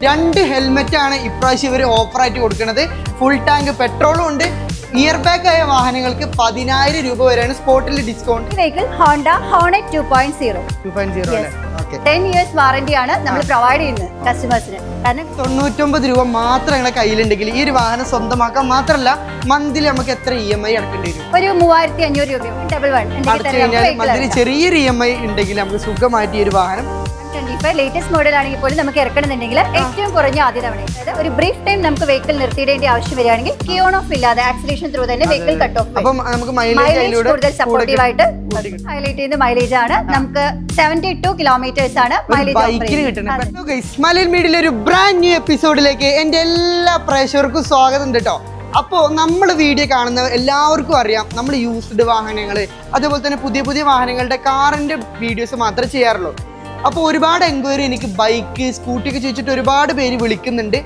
രണ്ട് ഹെൽമെറ്റ് ആണ് ഇപ്രാവശ്യം ഇവർ ഓഫറായിട്ട് കൊടുക്കുന്നത്. ഫുൾ ടാങ്ക് പെട്രോളും ഉണ്ട്. ഇയർ ബാഗ് ആയ വാഹനങ്ങൾക്ക് പതിനായിരം രൂപ വരെയാണ് സ്പോട്ടിൽ discount vehicle Honda Hornet two point zero two point zero ten years warranty ആണ് നമ്മൾ പ്രൊവൈഡ് ചെയ്യുന്നത് കസ്റ്റമേഴ്സിന് കാരണം തൊണ്ണൂറ്റൊമ്പത് രൂപ മാത്രം നിങ്ങളുടെ കയ്യിലുണ്ടെങ്കിൽ ഈ ഒരു വാഹനം സ്വന്തമാക്കാൻ മാത്രമല്ല മന്തിൽ നമുക്ക് എത്ര ഇ എം ഐ അടക്കേണ്ടി വരും? ഒരു മൂവായിരത്തി അഞ്ഞൂറ് രൂപ ഡബിൾ വൺ മന്തിൽ ചെറിയൊരു ഇ എം ഐ ഉണ്ടെങ്കിൽ നമുക്ക് സുഖമായിട്ട് ഈ ഒരു വാഹനം ട്വന്റി ഫൈവ് ലേറ്റസ്റ്റ് മോഡൽ ആണെങ്കിൽ പോലും നമുക്ക് ഇറക്കണമെന്നുണ്ടെങ്കിൽ ഏറ്റവും കുറഞ്ഞ ആദ്യ തവണ. അതായത് ഒരു ബ്രീഫ് ടൈം നമുക്ക് വെഹിക്കിൾ നിർത്തിയിടേണ്ട ആവശ്യം വരികയാണെങ്കിൽ കിയോൺ ഓഫ് ഇല്ലാതെ ആക്സിലേഷൻ ത്രൂ തന്നെ വെഹിക്കിൾ കട്ട് ഓഫ് മൈലേജ് കൂടുതൽ സപ്പോർട്ടീവ് ആയിട്ട് ഹൈലൈറ്റ് ചെയ്യുന്ന മൈലേജ് ആണ്. നമുക്ക് സെവന്റി ടു കിലോമീറ്റേഴ്സ് ആണ് മൈലേജ് മീഡിയയിലെ ഒരു ബ്രാൻഡ് ന്യൂ എപ്പിസോഡിലേക്ക് എന്റെ എല്ലാ പ്രേക്ഷകർക്കും സ്വാഗതം ഉണ്ട് കേട്ടോ അപ്പോൾ നമ്മൾ വീഡിയോ കാണുന്ന എല്ലാവർക്കും അറിയാം നമ്മൾ യൂസ്ഡ് വാഹനങ്ങൾ അതുപോലെ തന്നെ പുതിയ പുതിയ വാഹനങ്ങളുടെ കാറിന്റെ വീഡിയോസ് മാത്രമേ ചെയ്യാറുള്ളൂ. അപ്പോൾ ഒരുപാട് എൻക്വയറി എനിക്ക് ബൈക്ക് സ്കൂട്ടി ഒക്കെ ചോദിച്ചിട്ട് ഒരുപാട് പേര് വിളിക്കുന്നുണ്ട്.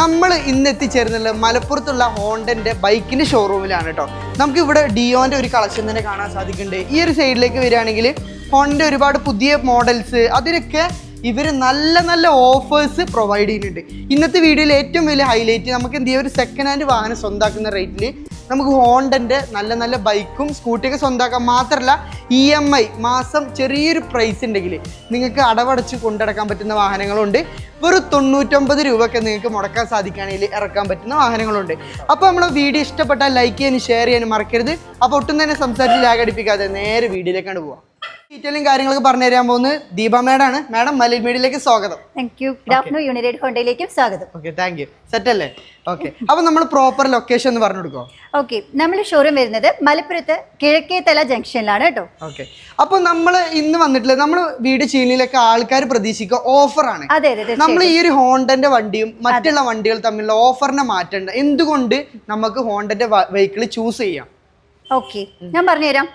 നമ്മൾ ഇന്ന് എത്തിച്ചേരുന്നത് മലപ്പുറത്തുള്ള ഹോണ്ടന്റെ ബൈക്കിന്റെ ഷോറൂമിലാണ് കേട്ടോ നമുക്ക് ഇവിടെ ഡിയോന്റെ ഒരു കളക്ഷൻ തന്നെ കാണാൻ സാധിക്കുന്നുണ്ട്. ഈ ഒരു സൈഡിലേക്ക് വരികയാണെങ്കിൽ ഹോണ്ട ഒരുപാട് പുതിയ മോഡൽസ് അതിനൊക്കെ ഇവർ നല്ല നല്ല ഓഫേഴ്സ് പ്രൊവൈഡ് ചെയ്യുന്നുണ്ട്. ഇന്നത്തെ വീഡിയോയിൽ ഏറ്റവും വലിയ ഹൈലൈറ്റ് നമുക്ക് എന്ത് ചെയ്യാം? ഒരു സെക്കൻഡ് ഹാൻഡ് വാഹനം സ്വന്താക്കുന്ന റേറ്റിൽ നമുക്ക് ഹോണ്ടന്റെ നല്ല നല്ല ബൈക്കും സ്കൂട്ടിയൊക്കെ സ്വന്തമാക്കാം മാത്രമല്ല ഇ എം ഐ മാസം ചെറിയൊരു പ്രൈസ് ഉണ്ടെങ്കിൽ നിങ്ങൾക്ക് അടവടച്ച് കൊണ്ടടക്കാൻ പറ്റുന്ന വാഹനങ്ങളുണ്ട്. വെറും തൊണ്ണൂറ്റൊമ്പത് രൂപയൊക്കെ നിങ്ങൾക്ക് മുടക്കാൻ സാധിക്കുകയാണെങ്കിൽ ഇറക്കാൻ പറ്റുന്ന വാഹനങ്ങളുണ്ട്. അപ്പോൾ നമ്മൾ വീഡിയോ ഇഷ്ടപ്പെട്ടാൽ ലൈക്ക് ചെയ്യാനും ഷെയർ ചെയ്യാനും മറക്കരുത്. അപ്പോൾ ഒട്ടും തന്നെ സംസാരിച്ച് ലാഗടിപ്പിക്കാതെ നേരെ വീഡിയോയിലേക്കാണ് പോവാം ഡീറ്റെയിലും കാര്യങ്ങളൊക്കെ പറഞ്ഞു തരാൻ പോകുന്നത് ദീപ മേഡാണ്. മാഡം മലയിൽ മീഡിയയിലേക്ക് സ്വാഗതം. Thank you good afternoon united ഹോണ്ടയിലേക്കും സ്വാഗതം. ഓക്കെ താങ്ക് യു സെറ്റ് അല്ലേ? ഓക്കെ അപ്പോൾ നമ്മൾ പ്രോപ്പർ ലൊക്കേഷൻ എന്ന് പറഞ്ഞു കൊടുക്കോ ഓക്കെ നമ്മൾ ഷോറൂം വരുന്നത് മലപ്പുറത്ത് കിഴക്കേതല ജംഗ്ഷനിലാണ് കേട്ടോ. ഓക്കെ അപ്പോൾ നമ്മൾ ഇന്ന് വന്നിട്ടില്ല. നമ്മൾ വീട് ചീനിലൊക്കെ ആൾക്കാർ പ്രതീക്ഷിക്കുക ഓഫറാണ്. അതെ അതെ നമ്മൾ ഈ ഒരു ഹോണ്ടന്റെ വണ്ടിയും മറ്റുള്ള വണ്ടികൾ തമ്മിലുള്ള ഓഫറിനെ മാറ്റേണ്ട. എന്തുകൊണ്ട് നമുക്ക് ഹോണ്ടന്റെ വെഹിക്കിൾ ചൂസ് ചെയ്യാം? ഓക്കെ ഞാൻ പറഞ്ഞുതരാം.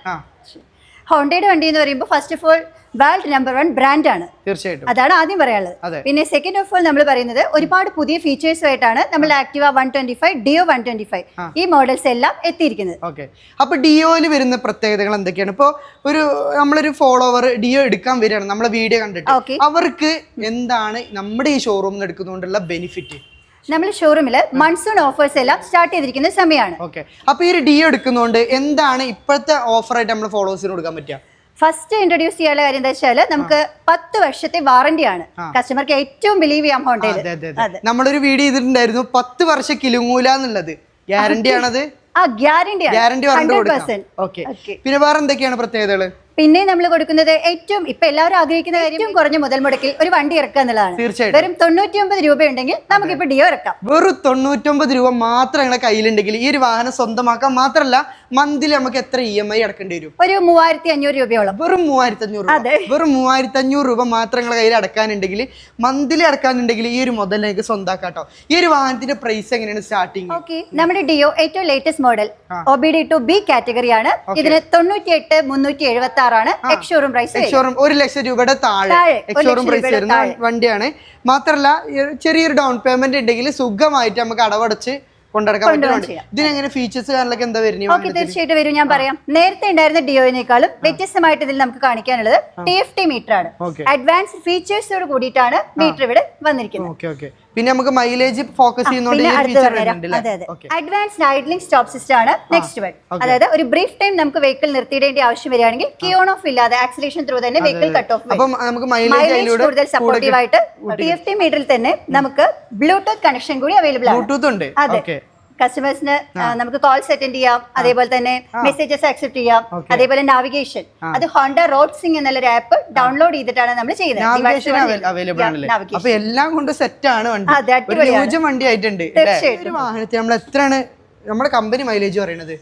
ഹോണ്ടയുടെ വണ്ടി എന്ന് പറയുമ്പോൾ first of all world number one brand ആണ്. തീർച്ചയായിട്ടും. അതാണ് ആദ്യം പറയാനുള്ളത്. പിന്നെ സെക്കൻഡ് ഓഫ് ഓൾ നമ്മൾ പറയുന്നത് ഒരുപാട് പുതിയ ഫീച്ചേഴ്സുമായിട്ടാണ് നമ്മൾ Activa one twenty five Dio one twenty five ഈ മോഡൽസ് എല്ലാം എത്തിയിരിക്കുന്നത്. ഓക്കെ. അപ്പൊ ഡിയോയിൽ വരുന്ന പ്രത്യേകതകൾ എന്തൊക്കെയാണ്? ഇപ്പോൾ ഒരു നമ്മളൊരു ഫോളോവർ ഡിയോ എടുക്കാൻ വരികയാണ്. നമ്മളെ വീഡിയോ കണ്ടിട്ട്. അവർക്ക് എന്താണ് നമ്മുടെ ഈ ഷോറൂമിൽ എടുക്കുന്നതുകൊണ്ടുള്ള ബെനിഫിറ്റ് നമ്മൾ ഷോറൂമിൽ മൺസൂൺ ഓഫേഴ്സ് എല്ലാം സ്റ്റാർട്ട് ചെയ്തിരിക്കുന്ന സമയമാണ് ഓക്കെ അപ്പൊ ഈ ഒരു ഡി എടുക്കുന്നതുകൊണ്ട് എന്താണ് ഇപ്പോഴത്തെ ഓഫറായിട്ട് നമ്മൾ ഫോളോവേഴ്സിന് കൊടുക്കാൻ പറ്റുക? ഫസ്റ്റ് ഇൻട്രൊഡ്യൂസ് ചെയ്യാനുള്ള കാര്യം എന്താ വെച്ചാൽ നമുക്ക് പത്ത് വർഷത്തെ വാറന്റി ആണ്. കസ്റ്റമർക്ക് ഏറ്റവും ബിലീവ് ചെയ്യാൻ ഹോണ്ടയിൽ നമ്മളൊരു വീഡിയോ ചെയ്തിട്ടുണ്ടായിരുന്നു പത്ത് വർഷം കിലുങ്ങൂല എന്നുള്ളത്. ഗ്യാരണ്ടി ആണത്? ആ ഗ്യാരണ്ടി ഗ്യാരണ്ടി പിന്നെ വേറെ എന്തൊക്കെയാണ് പ്രത്യേകതകൾ? പിന്നെ നമ്മൾ കൊടുക്കുന്നത് ഏറ്റവും ഇപ്പൊ എല്ലാവരും ആഗ്രഹിക്കുന്ന കാര്യം ഏറ്റവും കുറഞ്ഞ മുതൽ മുടക്കിൽ ഒരു വണ്ടി ഇറക്കുക എന്നുള്ളതാണ്. തീർച്ചയായിട്ടും. വെറും തൊണ്ണൂറ്റി ഒമ്പത് രൂപ ഉണ്ടെങ്കിൽ നമുക്ക് നമുക്കിപ്പോ ഡിയോ ഇറക്കാം. വെറും തൊണ്ണൂറ്റൊമ്പത് രൂപ മാത്രം നിങ്ങളെ കയ്യിലുണ്ടെങ്കിൽ ഈ ഒരു വാഹനം സ്വന്തമാക്കാൻ മാത്രല്ല മന്തിൽ നമുക്ക് എത്ര ഇ എം ഐ അടക്കേണ്ടി വരും? ഒരു മൂവായിരത്തി അഞ്ഞൂറ് രൂപയോളം. വെറും മൂവായിരത്തി അഞ്ഞൂറ് അതെ. വെറും മൂവായിരത്തി അഞ്ഞൂറ് രൂപ മാത്രം നിങ്ങളെ കയ്യിൽ അടക്കാനുണ്ടെങ്കിൽ മന്തിലി അടക്കാനുണ്ടെങ്കിൽ ഈ ഒരു മുതലേക്ക് സ്വന്താക്കാട്ടോ ഈ ഒരു വാഹനത്തിന്റെ പ്രൈസ് എങ്ങനെയാണ് സ്റ്റാർട്ടിങ് ഓക്കെ നമ്മുടെ ഡിയോ ഏറ്റവും latest model O B D two B കാറ്റഗറിയാണ് ഇതിന് തൊണ്ണൂറ്റി എട്ട് മുന്നൂറ്റി എഴുപത്തി ആറാണ് എക്സ് ഷോറൂം പ്രൈസ് ഒരു ലക്ഷം രൂപയുടെ താഴെ. പ്രൈസ് വരുന്ന വണ്ടിയാണ്. മാത്രമല്ല ചെറിയൊരു ഡൗൺ പേയ്മെന്റ് ഉണ്ടെങ്കിൽ സുഖമായിട്ട് നമുക്ക് അടവടച്ച്. ഇതിനെങ്ങനെ ഫീച്ചേഴ്സ് കാര്യങ്ങളൊക്കെ എന്താ വരുന്നത് ഓക്കെ തീർച്ചയായിട്ടും വരും. ഞാൻ പറയാം. നേരത്തെ ഉണ്ടായിരുന്ന ഡിയോയിനേക്കാളും വ്യത്യസ്തമായിട്ട് ഇതിൽ നമുക്ക് കാണിക്കാനുള്ളത് ടി എഫ് ടി മീറ്റർ ആണ്. അഡ്വാൻസ് ഫീച്ചേഴ്സോട് കൂടിയിട്ടാണ് മീറ്റർ ഇവിടെ വന്നിരിക്കുന്നത്. പിന്നെ നമുക്ക് മൈലേജ് ഫോക്കസ് ചെയ്യുന്ന ഈ ഒരു ഫീച്ചർ പറഞ്ഞുതരാം അതെ അതെ. Okay advanced idling stop system ആണ് നെക്സ്റ്റ് വൺ അതായത് ഒരു ബ്രീഫ് ടൈം നമുക്ക് വെഹിക്കിൾ നിർത്തിയിടേണ്ട ആവശ്യം വരികയാണെങ്കിൽ കിയോൺ ഓഫ് ഇല്ലാതെ ആക്സിലേഷൻ ത്രൂ തന്നെ വെഹിക്കിൾ കട്ട് ഓഫ് കൂടുതൽ സപ്പോർട്ടീവ് ആയിട്ട് പി എഫ് ടി മീറ്ററിൽ തന്നെ നമുക്ക് ബ്ലൂടൂത്ത് കണക്ഷൻ കൂടി അവൈലബിൾ ആണ്. ബ്ലൂടൂത്ത് ഉണ്ട്. അതെ. കസ്റ്റമേഴ്സിന് നമുക്ക് കോൾസ് അറ്റൻഡ് ചെയ്യാം. അതേപോലെ തന്നെ മെസ്സേജസ് അക്സെപ്റ്റ് ചെയ്യാം. അതേപോലെ നാവിഗേഷൻ അത് ഹോണ്ട റോഡ് സിംഗ് എന്നുള്ളൊരു ആപ്പ് ഡൗൺലോഡ് ചെയ്തിട്ടാണ് നമ്മൾ ചെയ്യുന്നത്. അപ്പൊ എല്ലാം കൊണ്ട് സെറ്റ് ആണ് വണ്ടി. വണ്ടി ആയിട്ടുണ്ട്? തീർച്ചയായിട്ടും. നമ്മൾ എത്രയാണ് നമ്മുടെ കമ്പനി മൈലേജ് പറയുന്നത്?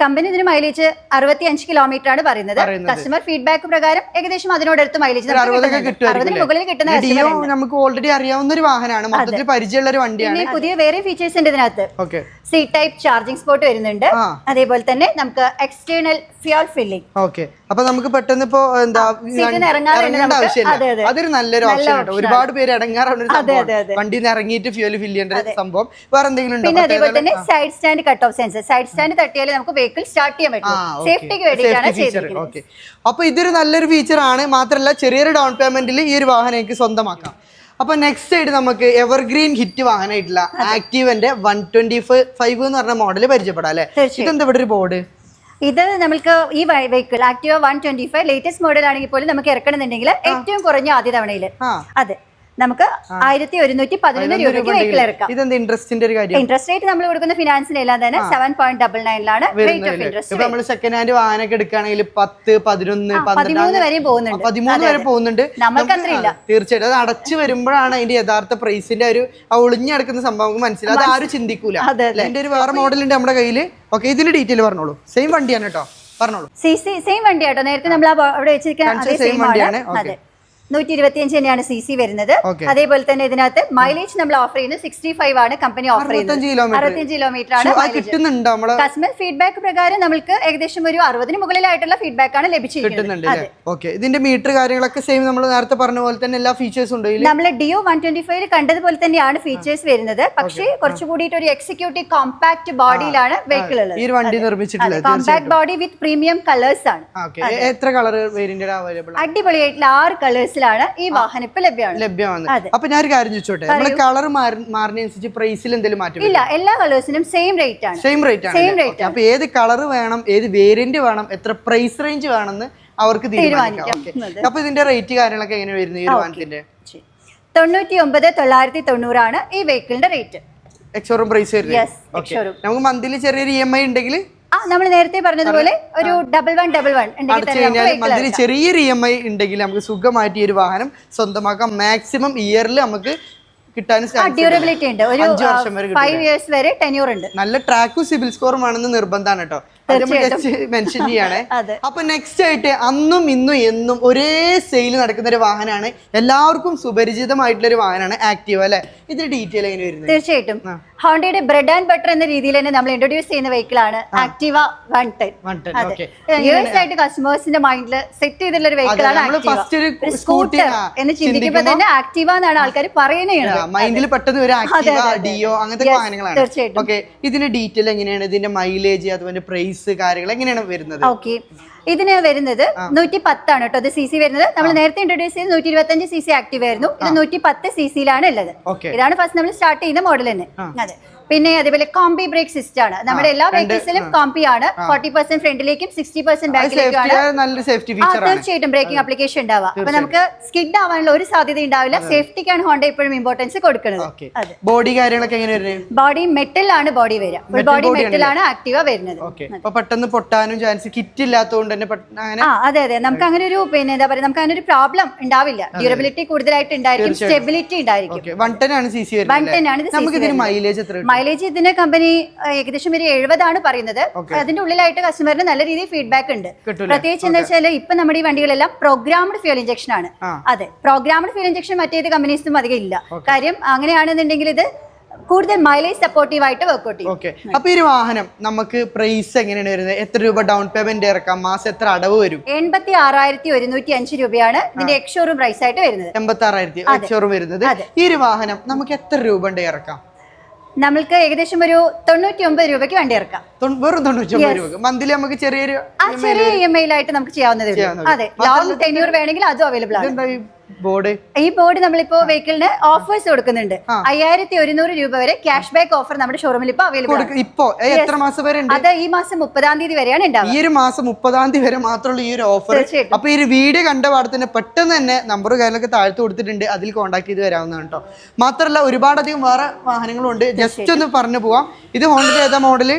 കമ്പനി ഇതിന് മൈലേജ് അറുപത്തി അഞ്ച് കിലോമീറ്റർ ആണ് പറയുന്നത്. കസ്റ്റമർ ഫീഡ്ബാക്ക് പ്രകാരം ഏകദേശം അതിനോടടുത്ത് മൈലേജ് അറുപതിന് മുകളിൽ കിട്ടുന്ന ഡിയോ നമുക്ക് ഓൾറെഡി അറിയാവുന്ന ഒരു വാഹനമാണ്. മൊത്തത്തിൽ പരിചയമുള്ള ഒരു വണ്ടിയാണ്. പുതിയ വേറെ ഫീച്ചേഴ്സ് ഉണ്ട് ഇതിനകത്ത്. സി ടൈപ്പ് ചാർജിംഗ് സ്പോട്ട് വരുന്നുണ്ട്. അതേപോലെ തന്നെ നമുക്ക് എക്സ്റ്റേണൽ ഫ്യൂൽ ഫില്ലിംഗ് ഓക്കെ. അപ്പൊ നമുക്ക് പെട്ടെന്ന് ഇപ്പോ എന്താ ഇറങ്ങേണ്ട ആവശ്യമില്ല. അതെ, അതെ. അതൊരു നല്ലൊരു ഓപ്ഷൻ കേട്ടോ ഒരുപാട് പേര് അതെ. വണ്ടിയിൽ നിന്ന് ഇറങ്ങിയിട്ട് ഫ്യൂൽ ഫില്ല് ചെയ്യേണ്ട ഒരു സംഭവം. വേറെ എന്തെങ്കിലും ഉണ്ടോ? പിന്നെ അതേപോലെ തന്നെ side stand cut off sensor side stand തട്ടിയാലേ നമുക്ക് വെഹിക്കിൾ സ്റ്റാർട്ട് ചെയ്യാൻ പറ്റും. സേഫ്റ്റിക്ക് വേണ്ടിയിട്ടാണ് ചെയ്തിരിക്കുന്നത്. അപ്പൊ ഇതൊരു നല്ലൊരു ഫീച്ചർ ആണ്. മാത്രമല്ല ചെറിയൊരു ഡൗൺ പേയ്മെന്റിൽ ഈ ഒരു വാഹനം എനിക്ക് സ്വന്തമാക്കാം. അപ്പൊ നെക്സ്റ്റ് ആയിട്ട് നമുക്ക് എവർഗ്രീൻ ഹിറ്റ് വാഹനമായിട്ടുള്ള ആക്റ്റീവന്റെ വൺ ട്വന്റി ഫൈവ് എന്ന് പറഞ്ഞ മോഡൽ പരിചയപ്പെടാം അല്ലെ? ഇതെന്താ ഇവിടെ ഒരു ബോർഡ് ഇത് നമുക്ക് ഈ vehicle Activa one twenty five latest model ആണെങ്കിൽ പോലും നമുക്ക് ഇറക്കണമെന്നുണ്ടെങ്കിൽ ഏറ്റവും കുറഞ്ഞ ആദ്യ തവണയിൽ അതെ. നമുക്ക് ആയിരത്തി ഒരുന്നൂറ്റി പതിനൊന്ന് രൂപയ്ക്ക് വെഹിക്കിൾ ഇറക്കാം. ഇൻട്രസ്റ്റിന്റെ ഒരു കാര്യം ഇൻട്രസ്റ്റ് റേറ്റ് നമ്മൾ കൊടുക്കുന്ന ഫിനാൻസിനെല്ലാം തന്നെ സെവൻ പോയിന്റ് ഡബിൾ നയനിലാണ് റേറ്റ് ഓഫ് ഇൻട്രസ്റ്റ് നമ്മൾ സെക്കൻഡ് ഹാൻഡ് വാഹനമൊക്കെ എടുക്കുകയാണെങ്കിൽ പത്ത് പതിനൊന്ന് പതിമൂന്ന് വരെ പോകുന്നുണ്ട്. പതിമൂന്ന് വരെ പോകുന്നുണ്ട്. നമുക്ക് അത്രയില്ല. തീർച്ചയായിട്ടും. അത് അടച്ചു വരുമ്പോഴാണ് അതിന്റെ യഥാർത്ഥ പ്രൈസിന്റെ ഒരു ഒളിഞ്ഞടക്കുന്ന സംഭവം നമുക്ക് അത് ആരും ചിന്തിക്കൂല. അതെ, അല്ലേ? ഇതിന്റെ ഒരു വേറെ മോഡൽ ഉണ്ട് നമ്മുടെ കയ്യിൽ ഓക്കെ ഇതിന്റെ ഡീറ്റെയിൽ പറഞ്ഞോളൂ. സെയിം വണ്ടിയാണ് കേട്ടോ. പറഞ്ഞോളൂ. സെയിം വണ്ടിയാട്ടോ നേരത്തെ നമ്മൾ അവിടെ വെച്ചിരിക്കാൻ സെയിം വണ്ടിയാണ്. അതെ. നൂറ്റി ഇരുപത്തിയഞ്ച് തന്നെയാണ് സി സി വരുന്നത്. അതേപോലെ തന്നെ ഇതിനകത്ത് മൈലേജ് നമ്മൾ ഓഫർ ചെയ്യുന്നത് സിക്സ്റ്റി ഫൈവ് ആണ് കമ്പനി ഓഫർ ചെയ്യുന്നത്. അറുപത്തിയഞ്ച് കിലോമീറ്റർ ആണ് കസ്റ്റമർ ഫീഡ്ബാക്ക് പ്രകാരം നമുക്ക് ഏകദേശം ഒരു അറുപതിന് മുകളിലായിട്ടുള്ള ഫീഡ്ബാക്ക് ആണ് ലഭിച്ചിരിക്കുന്നത്. ഓക്കെ ഇതിന്റെ മീറ്റർ കാര്യങ്ങളൊക്കെ സെയിം നമ്മൾ നേരത്തെ പറഞ്ഞ പോലെ തന്നെ എല്ലാ ഫീച്ചേഴ്സും ഉണ്ട് നമ്മൾ ഡിയോ വൺ ട്വന്റി ഫൈവ് കണ്ടതുപോലെ തന്നെയാണ് ഫീച്ചേഴ്സ് വരുന്നത്. പക്ഷേ കുറച്ചു കൂടിയിട്ട് ഒരു എക്സിക്യൂട്ടീവ് കോമ്പാക്ട് ബോഡിയിലാണ് വെഹിക്കിൾ ഉള്ളത്. ഈ വണ്ടി നിർമ്മിച്ചിട്ടുള്ളത്. Compact body with premium colours ആണ്. എത്ര കളർ വേരിയന്റ് അവൈലബിൾ അടിപൊളിയായിട്ടുള്ള ആറ് കളേഴ്സിലാണ് ഈ വാഹനം ഇപ്പൊ ലഭ്യമാണ്. ലഭ്യമാണ്. അപ്പൊ ഞാൻ ഒരു കാര്യം ചോദിച്ചോട്ടെ? നമ്മൾ കളർ മാറുന്നതനുസരിച്ച് പ്രൈസിൽ എന്തെങ്കിലും മാറ്റം ഇല്ല എല്ലാ കളേഴ്സിനും സെയിം റേറ്റ് ആണ്. സെയിം റേറ്റ് ആണ് സെയിം റേറ്റ് അപ്പൊ ഏത് കളർ വേണം ഏത് വേരിയന്റ് വേണം എത്ര പ്രൈസ് റേഞ്ച് വേണമെന്ന് അവർക്ക് തീരുമാനിക്കാം. അപ്പൊ ഇതിന്റെ റേറ്റ് കാര്യങ്ങളൊക്കെ എങ്ങനെ വരുന്നു ഈ വാഹനത്തിന്റെ? തൊണ്ണൂറ്റി ഒമ്പത് തൊള്ളായിരത്തി തൊണ്ണൂറാണ് ഈ വെഹിക്കിളിന്റെ റേറ്റ് എക്സോറും പ്രൈസ് വരുന്നത്? നമുക്ക് മന്ത്ലി ചെറിയൊരു ഇ എം ഐ ഉണ്ടെങ്കിൽ ആ നമ്മൾ നേരത്തെ പറഞ്ഞതുപോലെ ഒരു ഡബിൾ വൺ ഡബിൾ വൺ കഴിഞ്ഞാൽ ചെറിയൊരു ഇ എം ഐ ഉണ്ടെങ്കിൽ നമുക്ക് സുഖമായിട്ട് ഈ ഒരു വാഹനം സ്വന്തമാക്കാം. മാക്സിമം ഇയറിൽ നമുക്ക് കിട്ടാനും ഡ്യൂറബിലിറ്റി ഉണ്ട്. ഒരു ഫൈവ് ഇയേഴ്സ് വരെ ടെന്യൂർ ഉണ്ട്. നല്ല ട്രാക്കും സിബിൽ സ്കോറും ആണെന്ന് നിർബന്ധമാണ് കേട്ടോ. മെൻഷൻ ചെയ്യാണ്. അപ്പൊ നെക്സ്റ്റ് ആയിട്ട് അന്നും ഇന്നും എന്നും ഒരേ സെയിൽ നടക്കുന്ന ഒരു വാഹനമാണ്. എല്ലാവർക്കും സുപരിചിതമായിട്ടുള്ള ഒരു വാഹനമാണ് ആക്റ്റീവ് അല്ലെ? ഇതിന്റെ ഡീറ്റെയിൽ എങ്ങനെ വരുന്നത്? തീർച്ചയായിട്ടും. ഹോണ്ടയുടെ ബ്രെഡ് ആൻഡ് ബട്ടർ എന്ന രീതിയിൽ തന്നെ നമ്മൾ ഇൻട്രൊഡ്യൂസ് ചെയ്യുന്ന വെഹിക്കിൾ ആണ് ആക്ടിവ വൺ ടെൻ. ഇയേഴ്സ് ആയിട്ട് കസ്റ്റമേഴ്സിന്റെ മൈൻഡിൽ സെറ്റ് ചെയ്തിട്ടുള്ള ഒരു ഒരു സ്കൂട്ടർ എന്ന് ചിന്തിക്കുമ്പോൾ തന്നെ ആക്റ്റീവ എന്നാണ് ആൾക്കാർ പറയുന്നത്. മൈൻഡിൽ പെട്ടെന്ന് ഒരു ഡിയോ അങ്ങനത്തെ വാഹനങ്ങളാണ് തീർച്ചയായിട്ടും. ഇതിന്റെ ഡീറ്റെയിൽ എങ്ങനെയാണ്? ഇതിന്റെ മൈലേജ് അതുപോലെ പ്രൈസ് കാര്യങ്ങൾ എങ്ങനെയാണ് വരുന്നത്? ഓക്കെ. ഇതിന് വരുന്നത് നൂറ്റി പത്താണ് കേട്ടോ. ഇത് സി സി വരുന്നത്. നമ്മൾ നേരത്തെ ഇൻട്രൊഡ്യൂസ് ചെയ്ത് നൂറ്റി ഇരുപത്തി അഞ്ച് സി സി ആക്റ്റീവ് ആയിരുന്നു. ഇത് നൂറ്റി പത്ത് സി സിയിലാണ് ഉള്ളത്. ഇതാണ് ഫസ്റ്റ് നമ്മൾ സ്റ്റാർട്ട് ചെയ്യുന്ന മോഡൽ തന്നെ. അതെ. പിന്നെ അതേപോലെ കോമ്പി ബ്രേക്ക് സിസ്റ്റം ആണ്. നമ്മുടെ എല്ലാ വെഹിക്കിൾസിലും കോമ്പി ആണ്. ഫോർട്ടി പെർസെന്റ് ഫ്രണ്ടിലേക്കും സിക്സ്റ്റി പെർസെന്റ് ബാക്കിലേക്കും തീർച്ചയായിട്ടും ബ്രേക്കിംഗ് അപ്ലിക്കേഷൻ ഉണ്ടാവുക. അപ്പൊ നമുക്ക് സ്കിഡ് ആവാനുള്ള ഒരു സാധ്യത ഉണ്ടാവില്ല. സേഫ്റ്റിക്കാണ് ഹോണ്ട എപ്പോഴും ഇമ്പോർട്ടൻസ് കൊടുക്കുന്നത്. ബോഡി കാര്യങ്ങളൊക്കെ എങ്ങനെ വരുന്നത് ബോഡി മെറ്റൽ ആണ് ബോഡി വരിക. ഫുൾ ബോഡി മെറ്റൽ ആണ് ആക്റ്റീവ വരുന്നത്. പെട്ടെന്ന് പൊട്ടാനും ചാൻസ് കിറ്റ് ഇല്ലാത്തതുകൊണ്ട് തന്നെ അതെ അതെ. നമുക്ക് അങ്ങനെ ഒരു പിന്നെ എന്താ പറയുക നമുക്ക് അങ്ങനെ ഒരു പ്രോബ്ലം ഉണ്ടാവില്ല. ഡ്യൂറബിലിറ്റി കൂടുതലായിട്ട് ഉണ്ടായിരിക്കും സ്റ്റെബിലിറ്റി ഉണ്ടായിരിക്കും. വൺ ടെൻ ആണ് സി സി വൺ ടെൻ ആണ് നമുക്ക് ഇതിന് മൈലേജ് എത്ര? മൈലേജ് ഇതിന് കമ്പനി ഏകദേശം ഒരു എഴുപതാണ് പറയുന്നത്. അതിന്റെ ഉള്ളിലായിട്ട് കസ്റ്റമറിന് നല്ല രീതിയിൽ ഫീഡ്ബാക്ക് ഉണ്ട്? പ്രത്യേകിച്ച് എന്താ വെച്ചാൽ ഇപ്പൊ നമ്മുടെ ഈ വണ്ടികളെല്ലാം പ്രോഗ്രാംഡ് ഫ്യൂൽ ഇഞ്ചക്ഷൻ ആണ്. അതെ പ്രോഗ്രാംഡ് ഫ്യൂൽ ഇഞ്ചക്ഷൻ മറ്റേത് കമ്പനീസിനും അധികം ഇല്ല. കാര്യം അങ്ങനെയാണെന്നുണ്ടെങ്കിൽ ഇത് കൂടുതൽ മൈലേജ് സപ്പോർട്ടീവ് ആയിട്ട് വർക്ക്ഔട്ട് ചെയ്യും. ഓക്കെ അപ്പൊ ഈ വാഹനം നമുക്ക് പ്രൈസ് എങ്ങനെയാണ് വരുന്നത്? എത്ര രൂപ ഡൗൺ പേയ്മെന്റ് ഇറക്കാം? മാസം എത്ര അടവ് വരും? എൺപത്തി ആറായിരത്തി ഒരുന്നൂറ്റി അഞ്ച് രൂപയാണ് ഇതിന്റെ എക്സ്ഷോറൂം പ്രൈസ് ആയിട്ട് വരുന്നത്. എൺപത്തി ആറായിരത്തി അച്ചോറും വരുന്നത്. ഈ ഒരു വാഹനം നമുക്ക് എത്ര രൂപ ഉണ്ട് ഇറക്കാം? നമ്മൾക്ക് ഏകദേശം ഒരു തൊണ്ണൂറ്റി ഒമ്പത് രൂപയ്ക്ക് വണ്ടി ഇറക്കാം. വെറും തൊണ്ണൂറ്റി മന്ത്ലി നമുക്ക് ചെറിയൊരു ആ ചെറിയ ഇ എം ഐയിലായിട്ട് നമുക്ക് ചെയ്യാവുന്നതേ ഉള്ളൂ. അതെ ലോങ് ടെന്യൂർ വേണമെങ്കിൽ അതും അവൈലബിൾ ആണ്. ബോർഡ്? ഈ ബോർഡ് നമ്മളിപ്പോ വെഹിക്കിളിന് ഓഫേഴ്സ് കൊടുക്കുന്നുണ്ട്. അയ്യായിരത്തി ഒരുന്നൂറ് രൂപ വരെ ക്യാഷ് ബാക്ക് ഓഫർ നമ്മുടെ ഷോറൂമിൽ ഇപ്പൊ അവൈലബിൾ ഇപ്പോ എത്ര മാസം വരെ അത് ഈ മാസം മുപ്പതാം തീയതി വരെയാണ് ഉണ്ടാവുക. ഈ ഒരു മാസം മുപ്പതാം തീയതി വരെ മാത്രമുള്ള ഈ ഒരു ഓഫർ. അപ്പൊ ഈ ഒരു വീഡിയോ കണ്ട പാടെ തന്നെ പെട്ടെന്ന് തന്നെ നമ്പർ കാര്യങ്ങളൊക്കെ താഴ്ത്തു കൊടുത്തിട്ടുണ്ട്. അതിൽ കോൺടാക്ട് ചെയ്ത് വരാവുന്നതാണ് കേട്ടോ മാത്രമല്ല ഒരുപാടധികം വേറെ വാഹനങ്ങളും ഉണ്ട്. ജസ്റ്റ് ഒന്ന് പറഞ്ഞു പോവാം. ഇത് ഹോണ്ടിന്റെ ഏതാ മോഡൽ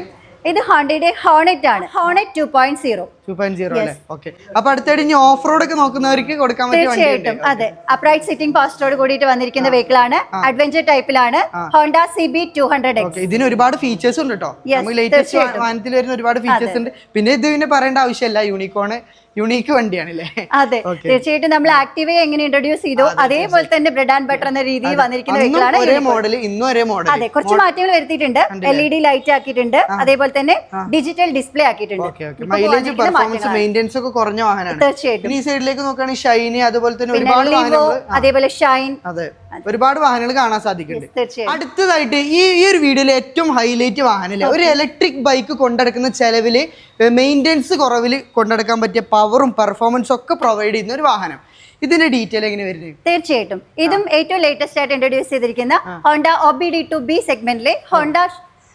ഇത് ഹോണ്ടയുടെ ഹോണറ്റ് ആണ്. Hornet two point zero two point zero അല്ലേ? ഓക്കെ അപ്പൊ അടുത്തായിട്ട് ഇനി ഓഫ് റോഡ് ഒക്കെ നോക്കുന്നവർക്ക് കൊടുക്കാൻ തീർച്ചയായിട്ടും. അതെ. അപ്രൈറ്റ് സിറ്റിംഗ് പോസ്റ്ററോട് കൂടിയിട്ട് വന്നിരിക്കുന്ന വെഹിക്കിൾ ആണ് adventure ടൈപ്പിലാണ് Honda C B two hundred ഇതിന് ഒരുപാട് ഫീച്ചേഴ്സ് ഉണ്ട് കേട്ടോ നമുക്ക് ലേറ്റസ്റ്റ്. വാഹനത്തിൽ വരുന്ന ഒരുപാട് ഫീച്ചേഴ്സ് ഉണ്ട്. പിന്നെ ഇത് പിന്നെ പറയേണ്ട ആവശ്യമില്ല. യൂണിക്കോണ് യുണീക്ക് വണ്ടിയാണല്ലേ? അതെ. തീർച്ചയായിട്ടും നമ്മൾ ആക്ടിവേ എങ്ങനെ ഇൻട്രൊഡ്യൂസ് ചെയ്തു അതേപോലെ തന്നെ ബ്രെഡ് ആൻഡ് ബട്ടർ എന്ന രീതിയിൽ വന്നിരിക്കുന്ന വെഹിക്കിളാണ് ഒരേ മോഡൽ ഇന്നും ഒരേ മോഡൽ അതെ. കുറച്ച് മാറ്റങ്ങൾ വരുത്തിയിട്ടുണ്ട്. എൽ ഇ ഡി ലൈറ്റ് ആക്കിയിട്ടുണ്ട്. അതേപോലെ തന്നെ ഡിജിറ്റൽ ഡിസ്പ്ലേ ആക്കിയിട്ടുണ്ട്. Mileage performance. മെയിന്റെനൻസ് ഒക്കെ കുറഞ്ഞ വാഹനമാണ്. തീർച്ചയായിട്ടും. ഈ സൈഡിലേക്ക് നോക്കുകയാണെങ്കിൽ ഷൈനി അതുപോലെ തന്നെ ഒരുപാട് വാഹനങ്ങൾ അതേപോലെ ഷൈൻ. അതെ. ഒരുപാട് വാഹനങ്ങൾ കാണാൻ സാധിക്കുന്നുണ്ട്. അടുത്തതായിട്ട് ഈ ഈ ഒരു വീഡിയോയിൽ ഏറ്റവും ഹൈലൈറ്റ് വാഹനമില്ല ഒരു ഇലക്ട്രിക് ബൈക്ക് കൊണ്ടെടുക്കുന്ന ചെലവിൽ മെയിന്റെനൻസ് കുറവിൽ കൊണ്ടെടുക്കാൻ പറ്റിയ പവറും പെർഫോമൻസും ഒക്കെ പ്രൊവൈഡ് ചെയ്യുന്ന ഒരു വാഹനം. ഇതിന്റെ ഡീറ്റെയിൽ എങ്ങനെ വരുന്നത്? തീർച്ചയായിട്ടും. ഇതും ഏറ്റവും ലേറ്റസ്റ്റ് ആയിട്ട് ഇൻട്രൊഡ്യൂസ് ചെയ്തിരിക്കുന്ന Honda O B D two B സെഗ്മെന്റിലെ Honda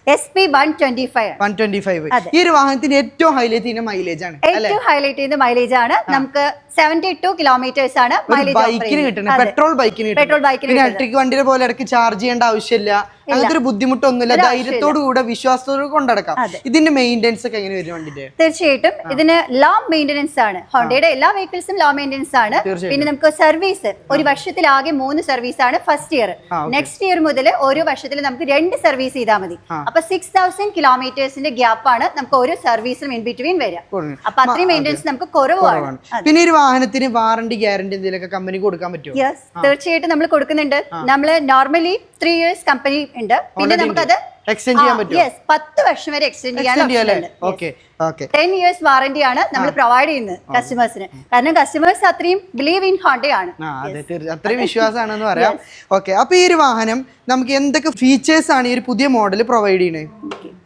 S P one twenty five one twenty five ഈ ഒരു വാഹനത്തിന്റെ ഏറ്റവും ഹൈലൈറ്റ് ചെയ്യുന്ന മൈലേജ് ആണ് ഏറ്റവും ഹൈലൈറ്റ് ചെയ്യുന്ന മൈലേജ് ആണ്. നമുക്ക് സെവന്റി ടു കിലോമീറ്റേഴ്സ് ആണ് മൈലേജ് ബൈക്കിന് കിട്ടുന്നത് പെട്രോൾ ബൈക്കിന് പെട്രോൾ ബൈക്കിന് ഇലക്ട്രിക് വണ്ടിയെ പോലെ ഇടയ്ക്ക് ചാർജ് ചെയ്യേണ്ട ആവശ്യമില്ല. അങ്ങനത്തെ ഒരു ബുദ്ധിമുട്ടൊന്നുമില്ല. ധൈര്യത്തോടു കൂടെ വിശ്വാസത്തോട് കൊണ്ടടക്കാം. ഇതിന്റെ മെയിന്റെനൻസ് ഒക്കെ എങ്ങനെ വരും വണ്ടിന്റെ? തീർച്ചയായിട്ടും ഇതിന് ലോ മെയിന്റനൻസ് ആണ്. ഹോണ്ടയുടെ എല്ലാ വെഹിക്കിൾസും ലോ മെയിന്റനൻസ് ആണ്. പിന്നെ നമുക്ക് സർവീസ് ഒരു വർഷത്തിൽ ആകെ മൂന്ന് സർവീസ് ആണ് ഫസ്റ്റ് ഇയർ നെക്സ്റ്റ് ഇയർ മുതൽ ഓരോ വർഷത്തിൽ നമുക്ക് രണ്ട് സർവീസ് ചെയ്താൽ മതി. അപ്പൊ സിക്സ് തൗസൻഡ് കിലോമീറ്റേഴ്സിന്റെ ഗ്യാപ്പ് ആണ് നമുക്ക് ഓരോ സർവീസും ഇൻ ബിറ്റ്വീൻ വരിക. അപ്പൊ അത്രയും മെയിന്റനൻസ് നമുക്ക് കുറവാണ്. പിന്നെ ഒരു വാഹനത്തിന് വാറണ്ടി ഗ്യാരണ്ടി എന്തെങ്കിലും കമ്പനി കൊടുക്കാൻ പറ്റും യെസ് തീർച്ചയായിട്ടും നമ്മൾ കൊടുക്കുന്നുണ്ട്. നമ്മൾ നോർമലി ത്രീ ഇയേഴ്സ് കമ്പനി ഉണ്ട്. പിന്നെ നമുക്കത് എക്സ്റ്റെൻഡ് ചെയ്യാൻ പറ്റും യെസ് പത്ത് വർഷം വരെ എക്സ്റ്റെൻഡ് ചെയ്യാൻ okay okay ten years warranty ആണ് നമ്മൾ പ്രൊവൈഡ് ചെയ്യുന്നത് കസ്റ്റമേഴ്സിന് കാരണം കസ്റ്റമേഴ്സ് അത്രയും ബിലീവ് ഇൻ ഹോണ്ടയാണ് അത്രയും വിശ്വാസമാണെന്ന് പറയാം. ഓക്കെ അപ്പൊ ഈ ഒരു വാഹനം നമുക്ക് എന്തൊക്കെ ഫീച്ചേഴ്സ് ആണ് ഈ ഒരു പുതിയ മോഡൽ പ്രൊവൈഡ് ചെയ്യുന്നത്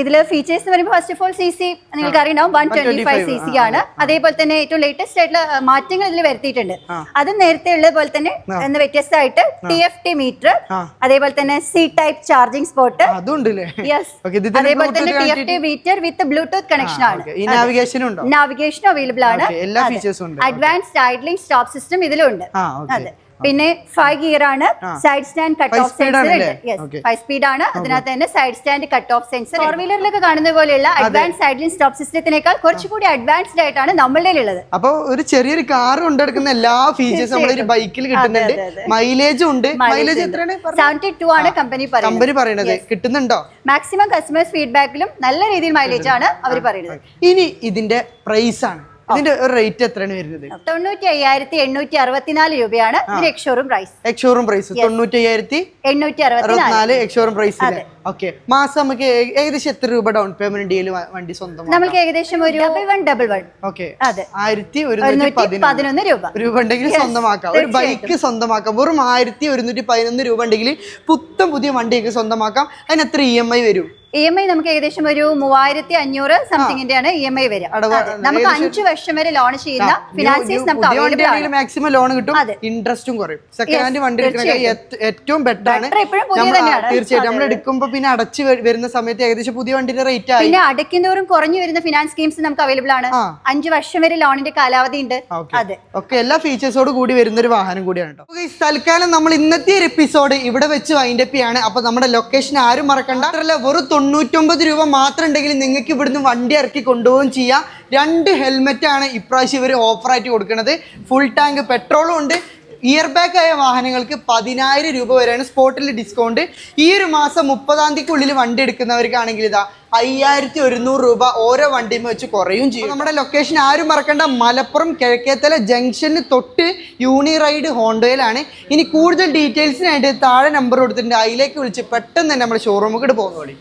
ഇതിൽ ഫീച്ചേഴ്സ് എന്ന് പറയുമ്പോൾ first of all C C നിങ്ങൾക്ക് അറിയണം? One twenty five C C ആണ്. അതേപോലെ തന്നെ ഏറ്റവും ലേറ്റസ്റ്റ് ആയിട്ടുള്ള മാറ്റങ്ങൾ ഇതിൽ വരുത്തിയിട്ടുണ്ട്. അത് നേരത്തെ ഉള്ള പോലെ തന്നെ എന്ന് വ്യത്യസ്തമായിട്ട് ടി എഫ് ടി മീറ്റർ അതേപോലെ തന്നെ C type charging spot yes അതേപോലെ തന്നെ T F T meter with Bluetooth connection ആണ്. നാവിഗേഷൻ അവൈലബിൾ ആണ്. അഡ്വാൻസ്ഡ് ഐഡ്ലിംഗ് സ്റ്റോപ്പ് സിസ്റ്റം ഇതിലുണ്ട്. അതെ. പിന്നെ ഫൈവ് ഗിയർ ആണ് side stand cut off sensor ഉണ്ട്. ഫൈവ് സ്പീഡ് ആണ്. അതിനകത്ത് തന്നെ side stand cut off sensor four വീലറിലൊക്കെ കാണുന്ന പോലെയുള്ള അഡ്വാൻസ് സൈഡ് സ്റ്റോപ്പ് സിസ്റ്റത്തിനേക്കാൾ കുറച്ചുകൂടി അഡ്വാൻസ്ഡ് ആയിട്ടാണ് നമ്മളുടെ ഉള്ളത് അപ്പൊ ഒരു ചെറിയൊരു കാർ കൊണ്ടെടുക്കുന്ന എല്ലാ ഫീച്ചേഴ്സും നമ്മളൊരു ബൈക്കിൽ കിട്ടുന്നുണ്ട്. മൈലേജും ഉണ്ട്. മൈലേജ് എത്രയാണ്? സെവന്റി ടു ആണ് കമ്പനി പറയുന്നത്. കമ്പനി പറയുന്നത്. കിട്ടുന്നുണ്ടോ? മാക്സിമം കസ്റ്റമേഴ്സ് ഫീഡ്ബാക്കിലും നല്ല രീതിയിൽ മൈലേജ് ആണ് അവർ പറയുന്നത്. ഇനി ഇതിന്റെ പ്രൈസ് ആണ്. ഇതിന്റെ റേറ്റ് എത്രയാണ് വരുന്നത്? തൊണ്ണൂറ്റി അയ്യായിരത്തി എണ്ണൂറ്റി അറുപത്തിനാല് രൂപയാണ് എക്സോറും പ്രൈസ് എക്സോറും പ്രൈസ് തൊണ്ണൂറ്റി അയ്യായിരത്തി എണ്ണൂറ്റി അറുപത്തിനാല്. എക്സോറും പ്രൈസ് ഓക്കെ മാസം നമുക്ക് ഏകദേശം എത്ര രൂപ ഡൗൺ പേയ്മെന്റ് ഡീൽ വണ്ടി സ്വന്തം നമുക്ക് ഏകദേശം ഒരു double one double one okay അതെ. ആയിരത്തി പതിനൊന്ന് രൂപ. രൂപ ഉണ്ടെങ്കിൽ സ്വന്തമാക്കാം. ഒരു ബൈക്ക് സ്വന്തമാക്കാം. വെറും ആയിരത്തി ഒരുന്നൂറ്റി പതിനൊന്ന് രൂപ ഉണ്ടെങ്കിൽ പുത്തൻ പുതിയ വണ്ടിയൊക്കെ സ്വന്തമാക്കാം. അതിന് എത്ര ഇ എം ഐ വരും? ഇ എം ഐ നമുക്ക് ഏകദേശം ഒരു മൂവായിരത്തി അഞ്ഞൂറ് സംതിങ്ങിന്റെ ആണ് ഇ എം ഐ വരിക. നമുക്ക് അഞ്ചു വർഷം വരെ ലോൺ ചെയ്യുന്ന ഫിനാൻസീസ് നമുക്ക് മാക്സിമം ലോൺ കിട്ടും. ഇൻട്രസ്റ്റും കുറയും. സെക്കൻഡ് ഹാൻഡ് വണ്ടി ഏറ്റവും ബെറ്റർ ആണ്. പുതിയ തന്നെയാണ്. തീർച്ചയായിട്ടും. നമ്മൾ എടുക്കുമ്പോൾ പിന്നെ അടച്ച് വരുന്ന സമയത്ത് ഏകദേശം പുതിയ വണ്ടിയുടെ റേറ്റ് ആയി. പിന്നെ അടയ്ക്കുന്നവരും കുറഞ്ഞു വരുന്ന ഫിനാൻസ് സ്കീംസ് നമുക്ക് അവൈലബിൾ ആണ്. അഞ്ചു വർഷം വരെ ലോണിന്റെ കാലാവധി ഉണ്ട്. ഓക്കെ അതെ. ഒക്കെ എല്ലാ ഫീച്ചേഴ്സോട് കൂടി വരുന്ന ഒരു വാഹനം കൂടിയാണ് കേട്ടോ തൽക്കാലം നമ്മൾ ഇന്നത്തെ ഒരു എപ്പിസോഡ് ഇവിടെ വെച്ച് വൈൻഡ് അപ്പ് ചെയ്യാണ്. അപ്പൊ നമ്മുടെ ലൊക്കേഷൻ ആരും മറക്കണ്ട. വെറും തൊണ്ണൂറ്റൊമ്പത് രൂപ മാത്രം ഉണ്ടെങ്കിൽ നിങ്ങൾക്ക് ഇവിടുന്ന് വണ്ടി ഇറക്കി കൊണ്ടുപോകും ചെയ്യാം. രണ്ട് ഹെൽമെറ്റ് ആണ് ഇപ്രാവശ്യം ഇവർ ഓഫറായിട്ട് കൊടുക്കുന്നത് ഫുൾ ടാങ്ക് പെട്രോളും ഉണ്ട്. ഇയർ ബാക്ക് ആയ വാഹനങ്ങൾക്ക് പതിനായിരം രൂപ വരെയാണ് സ്പോട്ടിൽ ഡിസ്കൗണ്ട്. ഈ ഒരു മാസം മുപ്പതാം തീയതിക്കുള്ളിൽ വണ്ടി എടുക്കുന്നവർക്കാണെങ്കിൽ ഇതാ അയ്യായിരത്തി ഒരുന്നൂറ് രൂപ ഓരോ വണ്ടിയും വെച്ച് കുറയും ചെയ്യും. നമ്മുടെ ലൊക്കേഷൻ ആരും മറക്കണ്ട. മലപ്പുറം കിഴക്കേത്തല ജംഗ്ഷന് തൊട്ട് യൂണി റൈഡ് ഹോണ്ടയിലാണ്. ഇനി കൂടുതൽ ഡീറ്റെയിൽസിനായിട്ട് താഴെ നമ്പർ കൊടുത്തിട്ടുണ്ട്. അതിലേക്ക് വിളിച്ച് പെട്ടെന്ന് തന്നെ നമ്മുടെ ഷോറൂമിൽ പോകുന്നോളി